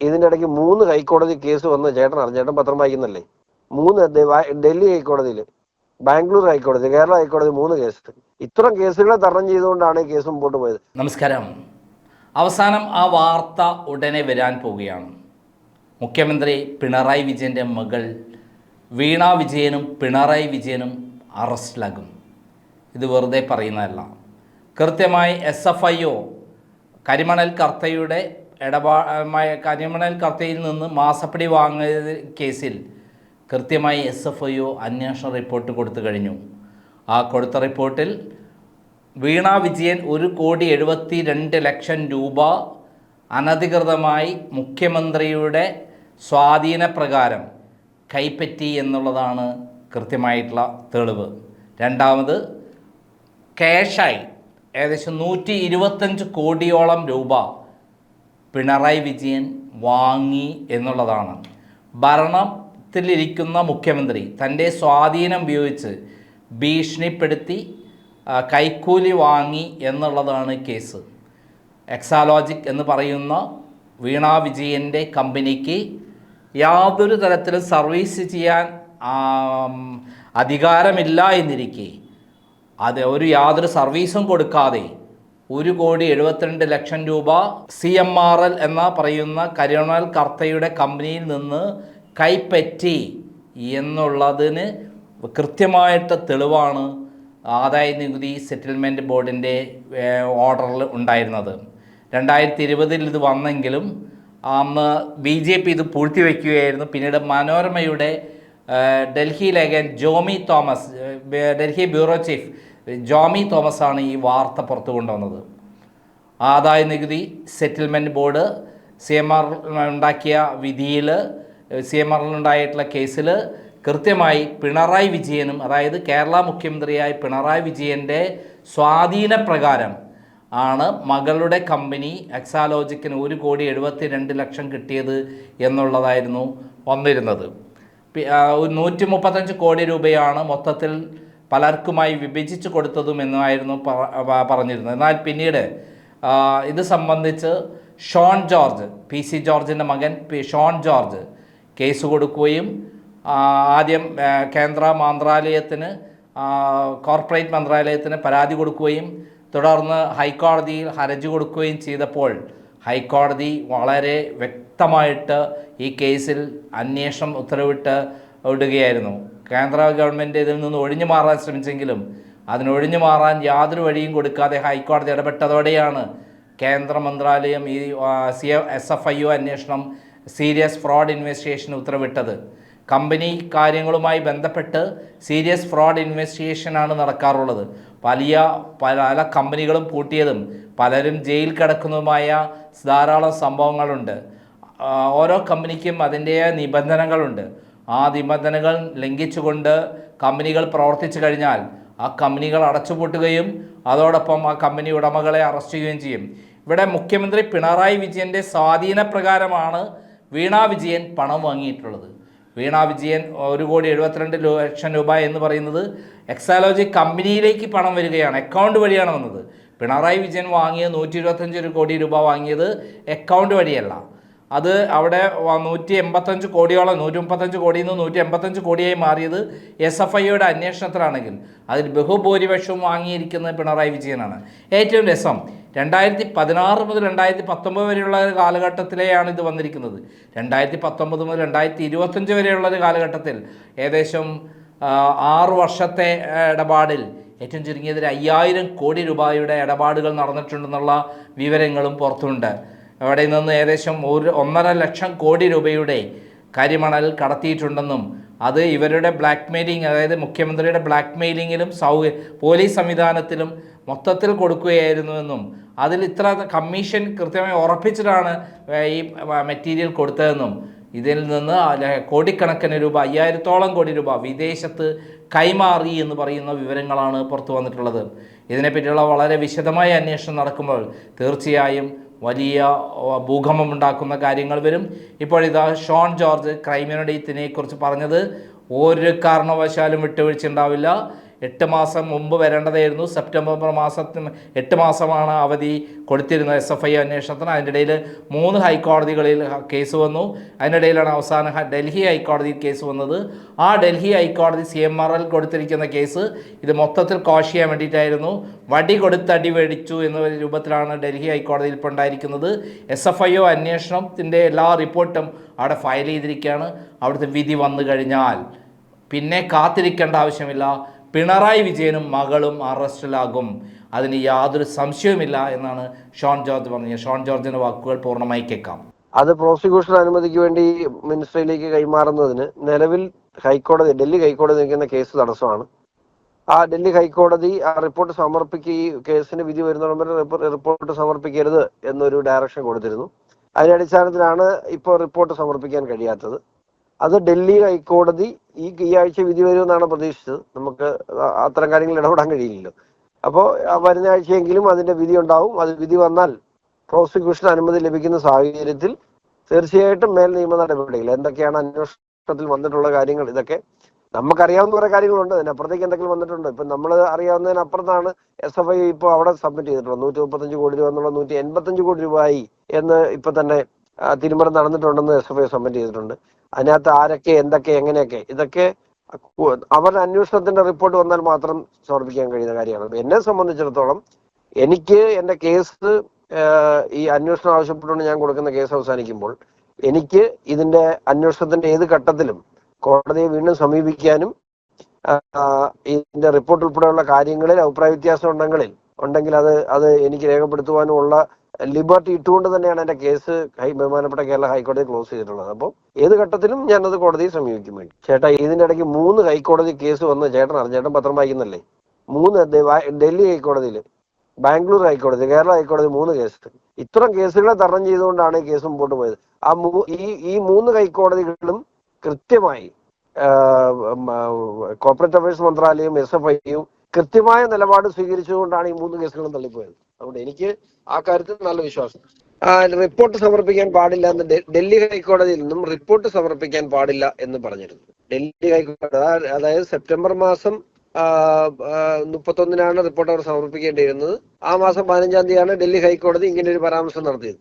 ഇതിന്റെ ഇടയ്ക്ക് മൂന്ന് ഹൈക്കോടതി കേസ് വന്ന് ചേട്ടൻ അറിഞ്ഞ. ചേട്ടൻ പത്രം വായിക്കുന്നല്ലേ? മൂന്ന് ഡൽഹി ഹൈക്കോടതിയിൽ ബാംഗ്ലൂർ ഹൈക്കോടതി കേരള ഹൈക്കോടതി മൂന്ന് കേസ്. ഇത്തരം കേസുകളെ തരണം ചെയ്തുകൊണ്ടാണ് ഈ കേസ് മുമ്പോട്ട് പോയത്. നമസ്കാരം. അവസാനം ആ വാർത്ത ഉടനെ വരാൻ പോവുകയാണ്. മുഖ്യമന്ത്രി പിണറായി വിജയന്റെ മകൾ വീണ വിജയനും പിണറായി വിജയനും അറസ്റ്റിലാകും. ഇത് വെറുതെ പറയുന്നതല്ല. കൃത്യമായി എസ് എഫ് ഐ ഒ കരിമണൽ കർത്തയുടെ ഇടപാ കരിമണൽ കർത്തയിൽ നിന്ന് മാസപ്പടി വാങ്ങിയ കേസിൽ കൃത്യമായി എസ് എഫ് ഐ ഒ അന്വേഷണ റിപ്പോർട്ട് കൊടുത്തു കഴിഞ്ഞു. ആ കൊടുത്ത റിപ്പോർട്ടിൽ വീണ വിജയൻ ഒരു കോടി എഴുപത്തി രണ്ട് ലക്ഷം രൂപ അനധികൃതമായി മുഖ്യമന്ത്രിയുടെ സ്വാധീനപ്രകാരം കൈപ്പറ്റി എന്നുള്ളതാണ് കൃത്യമായിട്ടുള്ള തെളിവ്. രണ്ടാമത് ക്യാഷായി ഏകദേശം നൂറ്റി ഇരുപത്തഞ്ച് കോടിയോളം രൂപ പിണറായി വിജയൻ വാങ്ങി എന്നുള്ളതാണ്. ഭരണത്തിലിരിക്കുന്ന മുഖ്യമന്ത്രി തന്റെ സ്വാധീനം ഉപയോഗിച്ച് ഭീഷണിപ്പെടുത്തി കൈക്കൂലി വാങ്ങി എന്നുള്ളതാണ് കേസ്. എക്സാലോജിക് എന്ന് പറയുന്ന വീണ വിജയന്റെ കമ്പനിക്ക് യാതൊരു തരത്തിലും സർവീസ് ചെയ്യാൻ അധികാരമില്ല എന്നിരിക്കെ. അത് ഒരു യാതൊരു സർവീസും കൊടുക്കാതെ ഒരു കോടി എഴുപത്തിരണ്ട് ലക്ഷം രൂപ സി എം ആർ എൽ എന്ന പറയുന്ന കരുണൽ കർത്തയുടെ കമ്പനിയിൽ നിന്ന് കൈപ്പറ്റി എന്നുള്ളതിന് കൃത്യമായിട്ട് തെളിവാണ് ആദായ നികുതി സെറ്റിൽമെന്റ് ബോർഡിന്റെ ഓർഡറിൽ ഉണ്ടായിരുന്നത്. രണ്ടായിരത്തി ഇരുപതിൽ ഇത് വന്നെങ്കിലും അന്ന് ബി ജെ പി ഇത് പൂഴ്ത്തിവെക്കുകയായിരുന്നു. പിന്നീട് മനോരമയുടെ ഡൽഹി ലേഖൻ ജോമി തോമസ് ഡൽഹി ബ്യൂറോ ചീഫ് ജോമി തോമസ് ആണ് ഈ വാർത്ത പുറത്തു കൊണ്ടുവന്നത്. ആദായ നികുതി settlement board C M R ഉണ്ടാക്കിയ വിധിയിൽ സി എം ആറിലുണ്ടായിട്ടുള്ള കേസിൽ കൃത്യമായി പിണറായി വിജയനും അതായത് കേരള മുഖ്യമന്ത്രിയായ പിണറായി വിജയന്റെ സ്വാധീനപ്രകാരം ആണ് മകളുടെ കമ്പനി എക്സാലോജിക്കിന് ഒരു കോടി എഴുപത്തി രണ്ട് ലക്ഷം കിട്ടിയത് എന്നുള്ളതായിരുന്നു വന്നിരുന്നത്. നൂറ്റി മുപ്പത്തഞ്ച് കോടി രൂപയാണ് മൊത്തത്തിൽ പലർക്കുമായി വിഭജിച്ച് കൊടുത്തതും എന്നായിരുന്നു പറഞ്ഞിരുന്നത്. എന്നാൽ പിന്നീട് ഇത് സംബന്ധിച്ച് ഷോൺ ജോർജ് പി സി ജോർജിന്റെ മകൻ പി ഷോൺ ജോർജ് കേസ് കൊടുക്കുകയും ആദ്യം കേന്ദ്ര മന്ത്രാലയത്തിന് കോർപ്പറേറ്റ് മന്ത്രാലയത്തിന് പരാതി കൊടുക്കുകയും തുടർന്ന് ഹൈക്കോടതിയിൽ ഹർജി കൊടുക്കുകയും ചെയ്തപ്പോൾ ഹൈക്കോടതി വളരെ വ്യക്തമായിട്ട് ഈ കേസിൽ അന്വേഷണം ഉത്തരവിട്ട് വിടുകയായിരുന്നു. കേന്ദ്ര ഗവൺമെന്റ് ഇതിൽ നിന്ന് ഒഴിഞ്ഞു മാറാൻ ശ്രമിച്ചെങ്കിലും അതിനൊഴിഞ്ഞു മാറാൻ യാതൊരു വഴിയും കൊടുക്കാതെ ഹൈക്കോടതി ഇടപെട്ടതോടെയാണ് കേന്ദ്ര മന്ത്രാലയം ഈ C S F I O അന്വേഷണം സീരിയസ് ഫ്രോഡ് ഇൻവെസ്റ്റിഗേഷൻ ഉത്തരവിട്ടത്. കമ്പനി കാര്യങ്ങളുമായി ബന്ധപ്പെട്ട് സീരിയസ് ഫ്രോഡ് ഇൻവെസ്റ്റിഗേഷനാണ് നടക്കാറുള്ളത്. വലിയ പല കമ്പനികളും പൂട്ടിയതും പലരും ജയിൽ കിടക്കുന്നതുമായ ധാരാളം സംഭവങ്ങളുണ്ട്. ഓരോ കമ്പനിക്കും അതിന്റെ നിബന്ധനകളുണ്ട്. ആ നിബന്ധനകൾ ലംഘിച്ചുകൊണ്ട് കമ്പനികൾ പ്രവർത്തിച്ചു കഴിഞ്ഞാൽ ആ കമ്പനികൾ അടച്ചുപൂട്ടുകയും അതോടൊപ്പം ആ കമ്പനി ഉടമകളെ അറസ്റ്റ് ചെയ്യുകയും ചെയ്യും. ഇവിടെ മുഖ്യമന്ത്രി പിണറായി വിജയന്റെ സ്വാധീനപ്രകാരമാണ് വീണ വിജയൻ പണം വാങ്ങിയിട്ടുള്ളത്. വീണ വിജയൻ ഒരു കോടി എഴുപത്തിരണ്ട് ലക്ഷം രൂപ എന്ന് പറയുന്നത് എക്സാലോജി കമ്പനിയിലേക്ക് പണം വരികയാണ് അക്കൗണ്ട് വഴിയാണ് വന്നത്. പിണറായി വിജയൻ വാങ്ങിയ നൂറ്റി ഇരുപത്തഞ്ച് കോടി രൂപ വാങ്ങിയത് അക്കൗണ്ട് വഴിയല്ല. അത് അവിടെ നൂറ്റി എൺപത്തഞ്ച് കോടിയോളം നൂറ്റി മുപ്പത്തഞ്ച് കോടിയിൽ നിന്ന് നൂറ്റി എൺപത്തഞ്ച് കോടിയായി മാറിയത് എസ് എഫ് ഐയുടെ അന്വേഷണത്തിലാണെങ്കിൽ അതിൽ ബഹുഭൂരിപക്ഷവും വാങ്ങിയിരിക്കുന്നത് പിണറായി വിജയനാണ്. ഏറ്റവും രസം രണ്ടായിരത്തി പതിനാറ് മുതൽ രണ്ടായിരത്തി പത്തൊമ്പത് വരെയുള്ള ഒരു കാലഘട്ടത്തിലെയാണ് ഇത് വന്നിരിക്കുന്നത്. രണ്ടായിരത്തി പത്തൊമ്പത് മുതൽ രണ്ടായിരത്തി ഇരുപത്തഞ്ച് വരെയുള്ള ഒരു കാലഘട്ടത്തിൽ ഏകദേശം ആറ് വർഷത്തെ ഇടപാടിൽ ഏറ്റവും ചുരുങ്ങിയതിൽ അയ്യായിരം കോടി രൂപയുടെ ഇടപാടുകൾ നടന്നിട്ടുണ്ടെന്നുള്ള വിവരങ്ങളും പുറത്തുണ്ട്. അവിടെ നിന്ന് ഏകദേശം ഒരു ഒന്നര ലക്ഷം കോടി രൂപയുടെ കരിമണൽ കടത്തിയിട്ടുണ്ടെന്നും അത് ഇവരുടെ ബ്ലാക്ക് മെയിലിംഗ് അതായത് മുഖ്യമന്ത്രിയുടെ ബ്ലാക്ക് മെയിലിങ്ങിലും സൗ പോലീസ് സംവിധാനത്തിലും മൊത്തത്തിൽ കൊടുക്കുകയായിരുന്നുവെന്നും അതിൽ ഇത്ര കമ്മീഷൻ കൃത്യമായി ഉറപ്പിച്ചിട്ടാണ് ഈ മെറ്റീരിയൽ കൊടുത്തതെന്നും ഇതിൽ നിന്ന് കോടിക്കണക്കിന് രൂപ അയ്യായിരത്തോളം കോടി രൂപ വിദേശത്ത് കൈമാറി എന്ന് പറയുന്ന വിവരങ്ങളാണ് പുറത്തു വന്നിട്ടുള്ളത്. ഇതിനെപ്പറ്റിയുള്ള വളരെ വിശദമായ അന്വേഷണം നടക്കുമ്പോൾ തീർച്ചയായും വലിയ ഭൂകമ്പം ഉണ്ടാക്കുന്ന കാര്യങ്ങൾ വരും. ഇപ്പോഴിതാ ഷോൺ ജോർജ് ക്രൈം ഇതിനെക്കുറിച്ച് കുറിച്ച് പറഞ്ഞത് ഒരു കാരണവശാലും വിട്ടുവീഴ്ച ഉണ്ടാവില്ല എട്ട് മാസം മുമ്പ് വരേണ്ടതായിരുന്നു. സെപ്റ്റംബർ മാസത്തിന് എട്ട് മാസമാണ് അവധി കൊടുത്തിരുന്നത് എസ് എഫ് ഐ അന്വേഷണത്തിന്. അതിന്റെ ഇടയിൽ മൂന്ന് ഹൈക്കോടതികളിൽ കേസ് വന്നു. അതിനിടയിലാണ് അവസാന ഡൽഹി ഹൈക്കോടതിയിൽ കേസ് വന്നത്. ആ ഡൽഹി ഹൈക്കോടതി സി എം ആർ എൽ കൊടുത്തിരിക്കുന്ന കേസ് ഇത് മൊത്തത്തിൽ കോഷ് ചെയ്യാൻ വേണ്ടിയിട്ടായിരുന്നു. വടി കൊടുത്തടി മേടിച്ചു എന്ന രൂപത്തിലാണ് ഡൽഹി ഹൈക്കോടതിയിൽ ഇപ്പോൾ ഉണ്ടായിരിക്കുന്നത്. എസ് എഫ് ഐ ഒ അന്വേഷണത്തിന്റെ എല്ലാ റിപ്പോർട്ടും അവിടെ ഫയൽ ചെയ്തിരിക്കുകയാണ്. അവിടുത്തെ വിധി വന്നു കഴിഞ്ഞാൽ പിന്നെ കാത്തിരിക്കേണ്ട ആവശ്യമില്ല. പിണറായി വിജയനും മകളും അറസ്റ്റിലാകും. അതിന് യാതൊരു സംശയവുമില്ല എന്നാണ് ഷോൺ ജോർജ് പറഞ്ഞത്. ഷോൺ ജോർജിന്റെ വാക്കുകൾ പൂർണമായി കേൾക്കാം. അത് പ്രോസിക്യൂഷൻ അനുമതിക്ക് വേണ്ടി മിനിസ്ട്രിയിലേക്ക് കൈമാറുന്നതിന് നിലവിൽ ഹൈക്കോടതി ഡൽഹി ഹൈക്കോടതി നിൽക്കുന്ന കേസ് തടസ്സമാണ്. ആ ഡൽഹി ഹൈക്കോടതി ആ റിപ്പോർട്ട് സമർപ്പിക്കുക ഈ കേസിന് വിധി വരുന്നതിന് വരെ റിപ്പോർട്ട് സമർപ്പിക്കരുത് എന്നൊരു ഡയറക്ഷൻ കൊടുത്തിരുന്നു. അതിന്റെ അടിസ്ഥാനത്തിലാണ് ഇപ്പോൾ റിപ്പോർട്ട് സമർപ്പിക്കാൻ കഴിയാത്തത്. അത് ഡൽഹി ഹൈക്കോടതി ഈ ഈ ആഴ്ച വിധി വരുമെന്നാണ് പ്രതീക്ഷിച്ചത്. നമുക്ക് അത്തരം കാര്യങ്ങളിൽ ഇടപെടാൻ കഴിയില്ലല്ലോ. അപ്പോൾ വരുന്ന ആഴ്ചയെങ്കിലും അതിന്റെ വിധി ഉണ്ടാവും. അത് വിധി വന്നാൽ പ്രോസിക്യൂഷൻ അനുമതി ലഭിക്കുന്ന സാഹചര്യത്തിൽ തീർച്ചയായിട്ടും മേൽ നിയമ നടപടികൾ എന്തൊക്കെയാണ് അന്വേഷണത്തിൽ വന്നിട്ടുള്ള കാര്യങ്ങൾ ഇതൊക്കെ നമുക്കറിയാവുന്ന കുറെ കാര്യങ്ങളുണ്ട്. അതിനപ്പുറത്തേക്ക് എന്തെങ്കിലും വന്നിട്ടുണ്ട്? ഇപ്പൊ നമ്മൾ അറിയാവുന്നതിനപ്പുറത്താണ് എസ് എഫ് ഐ ഇപ്പോൾ അവിടെ സബ്മിറ്റ് ചെയ്തിട്ടുള്ളത്. നൂറ്റി മുപ്പത്തഞ്ച് കോടി രൂപ എന്നുള്ള നൂറ്റി എൺപത്തഞ്ച് കോടി രൂപയായി എന്ന് ഇപ്പൊ തന്നെ തിരുമറ നടന്നിട്ടുണ്ടെന്ന് എസ് എഫ് ഐ സബ്മിറ്റ് ചെയ്തിട്ടുണ്ട്. അതിനകത്ത് ആരൊക്കെ എന്തൊക്കെ എങ്ങനെയൊക്കെ. ഇതൊക്കെ അവരുടെ അന്വേഷണത്തിന്റെ റിപ്പോർട്ട് വന്നാൽ മാത്രം സമർപ്പിക്കാൻ കഴിയുന്ന കാര്യമാണ്. എന്നെ സംബന്ധിച്ചിടത്തോളം എനിക്ക് എന്റെ കേസ് ഈ അന്വേഷണം ആവശ്യപ്പെട്ടുകൊണ്ട് ഞാൻ കൊടുക്കുന്ന കേസ് അവസാനിക്കുമ്പോൾ എനിക്ക് ഇതിന്റെ അന്വേഷണത്തിന്റെ ഏത് ഘട്ടത്തിലും കോടതിയെ വീണ്ടും സമീപിക്കാനും ഇതിന്റെ റിപ്പോർട്ട് ഉൾപ്പെടെയുള്ള കാര്യങ്ങളിൽ അഭിപ്രായ വ്യത്യാസം ഉണ്ടെങ്കിൽ ഉണ്ടെങ്കിൽ അത് അത് എനിക്ക് രേഖപ്പെടുത്തുവാനുമുള്ള ലിബർട്ടി ഇട്ടുകൊണ്ട് തന്നെയാണ് എന്റെ കേസ് ബഹുമാനപ്പെട്ട കേരള ഹൈക്കോടതി ക്ലോസ് ചെയ്തിട്ടുള്ളത്. അപ്പോൾ ഏത് ഘട്ടത്തിലും ഞാനത് കോടതിയെ സമീപിക്കും വേണ്ടി. ചേട്ടാ ഇതിന്റെ ഇടയ്ക്ക് മൂന്ന് ഹൈക്കോടതി കേസ് വന്ന് ചേട്ടൻ അറിഞ്ഞ. ചേട്ടൻ പത്രം വായിക്കുന്നല്ലേ? മൂന്ന് ഡൽഹി ഹൈക്കോടതിയിൽ ബാംഗ്ലൂർ ഹൈക്കോടതി കേരള ഹൈക്കോടതി മൂന്ന് കേസ്. ഇത്തരം കേസുകളെ തരണം ചെയ്തുകൊണ്ടാണ് ഈ കേസ് മുമ്പോട്ട് പോയത്. ആ ഈ ഈ മൂന്ന് ഹൈക്കോടതികളും കൃത്യമായി കോർപ്പറേറ്റ് അഫയേഴ്സ് മന്ത്രാലയവും എസ് എഫ് ഐയും കൃത്യമായ നിലപാട് സ്വീകരിച്ചുകൊണ്ടാണ് ഈ മൂന്ന് കേസുകളും തള്ളിപ്പോയത്. അതുകൊണ്ട് എനിക്ക് ആ കാര്യത്തിൽ നല്ല വിശ്വാസം. റിപ്പോർട്ട് സമർപ്പിക്കാൻ പാടില്ല എന്ന് ഡൽഹി ഹൈക്കോടതിയിൽ നിന്നും റിപ്പോർട്ട് സമർപ്പിക്കാൻ പാടില്ല എന്ന് പറഞ്ഞിരുന്നു. ഡൽഹി ഹൈക്കോടതി അതായത് സെപ്റ്റംബർ മാസം മുപ്പത്തൊന്നിനാണ് റിപ്പോർട്ട് അവർ സമർപ്പിക്കേണ്ടിയിരുന്നത്. ആ മാസം പതിനഞ്ചാം തീയതിയാണ് ഡൽഹി ഹൈക്കോടതി ഇങ്ങനെ ഒരു പരാമർശം നടത്തിയത്.